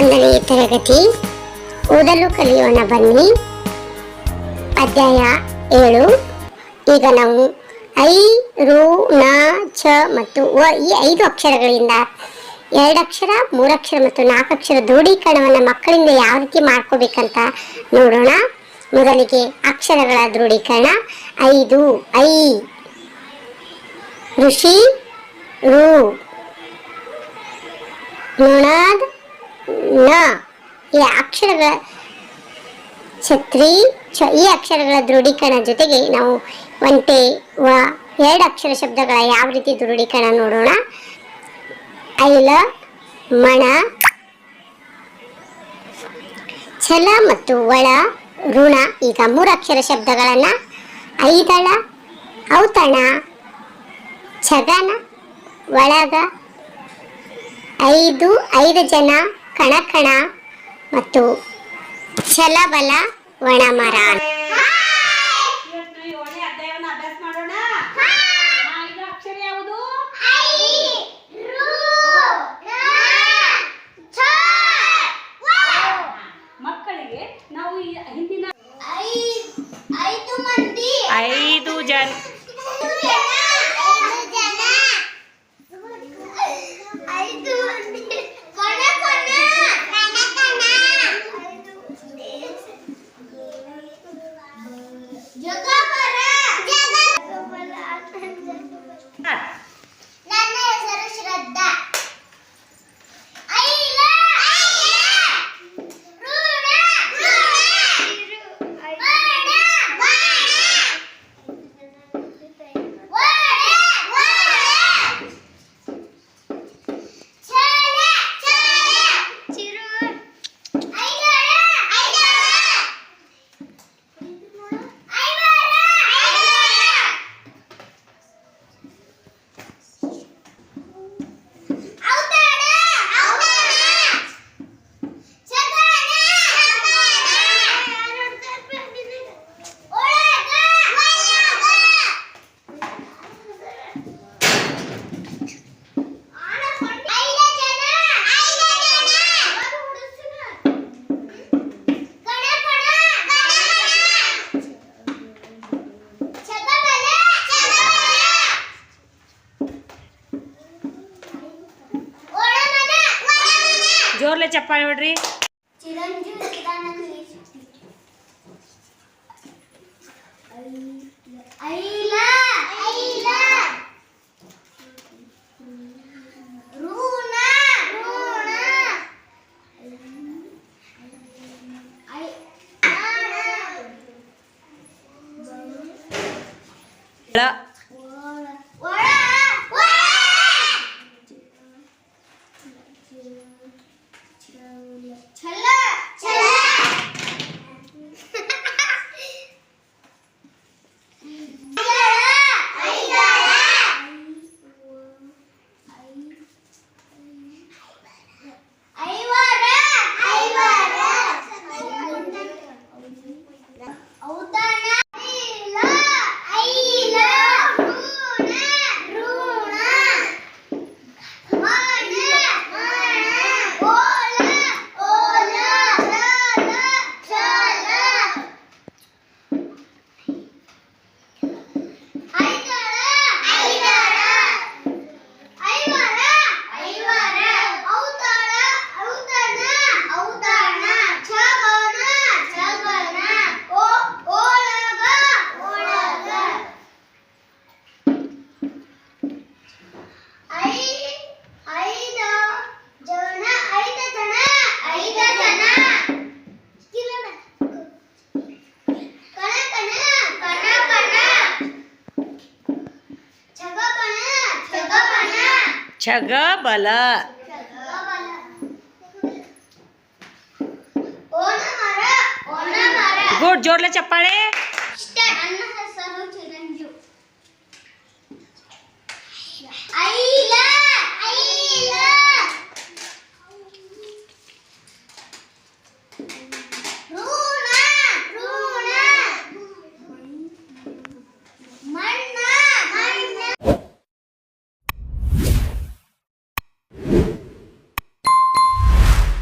ಒಂದನೆಯ ತರಗತಿ. ಓದಲು ಕಲಿಯೋಣ ಬನ್ನಿ. ಅಧ್ಯಾಯ ಏಳು. ಈಗ ನಾವು ಐ, ರು, ನ, ಚ ಮತ್ತು ವ ಈ ಐದು ಅಕ್ಷರಗಳಿಂದ ಎರಡಕ್ಷರ ಮೂರಕ್ಷರ ಮತ್ತು ನಾಲ್ಕಕ್ಷರ ದೃಢೀಕರಣವನ್ನು ಮಕ್ಕಳಿಂದ ಯಾವ ರೀತಿ ಮಾಡ್ಕೋಬೇಕಂತ ನೋಡೋಣ. ಮೊದಲಿಗೆ ಅಕ್ಷರಗಳ ದೃಢೀಕರಣ. ಐದು, ಐ, ಋಷಿ, ರು, ನೊಣಾದ್ ನ ಈ ಅಕ್ಷರಗಳ ಛತ್ರಿ ಈ ಅಕ್ಷರಗಳ ದೃಢೀಕರಣ ಜೊತೆಗೆ ನಾವು ಒಂಟೆ, ವ, ಎರಡು ಅಕ್ಷರ ಶಬ್ದಗಳ ಯಾವ ರೀತಿ ದೃಢೀಕರಣ ನೋಡೋಣ. ಐಲ, ಮಣ, ಛಲ ಮತ್ತು ಒಳ, ಋಣ, ಈಗ ಮೂರು ಅಕ್ಷರ ಶಬ್ದಗಳನ್ನು ಐದಳ, ಔತಣ, ಛಗನ, ಒಳಗ ಐದು ಐದು ಜನ ಕಣಕಣ ಮತ್ತು ಛಲಬಲ ಒಣಮರ ಜೋರ್ಲೆ ಚಪ್ಪಾಳೆ ಹೊಡ್ರಿ ಚಿರಂಜೀವಿ చగబల. గుడ్ జోర్లో చెప్పాడే.